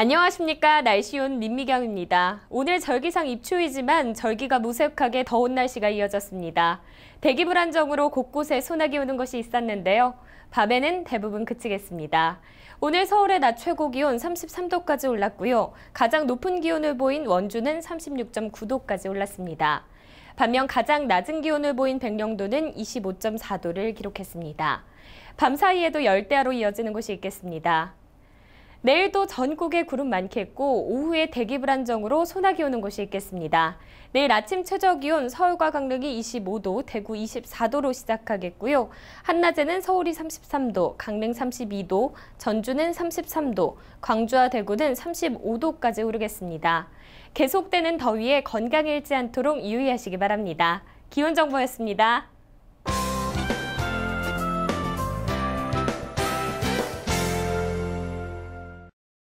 안녕하십니까 날씨온 민미경입니다. 오늘 절기상 입추이지만 절기가 무색하게 더운 날씨가 이어졌습니다. 대기 불안정으로 곳곳에 소나기 오는 것이 있었는데요. 밤에는 대부분 그치겠습니다. 오늘 서울의 낮 최고 기온 33도까지 올랐고요. 가장 높은 기온을 보인 원주는 36.9도까지 올랐습니다. 반면 가장 낮은 기온을 보인 백령도는 25.4도를 기록했습니다. 밤 사이에도 열대야로 이어지는 곳이 있겠습니다. 내일도 전국에 구름 많겠고 오후에 대기 불안정으로 소나기 오는 곳이 있겠습니다. 내일 아침 최저 기온 서울과 강릉이 25도, 대구 24도로 시작하겠고요. 한낮에는 서울이 33도, 강릉 32도, 전주는 33도, 광주와 대구는 35도까지 오르겠습니다. 계속되는 더위에 건강 잃지 않도록 유의하시기 바랍니다. 기온 정보였습니다.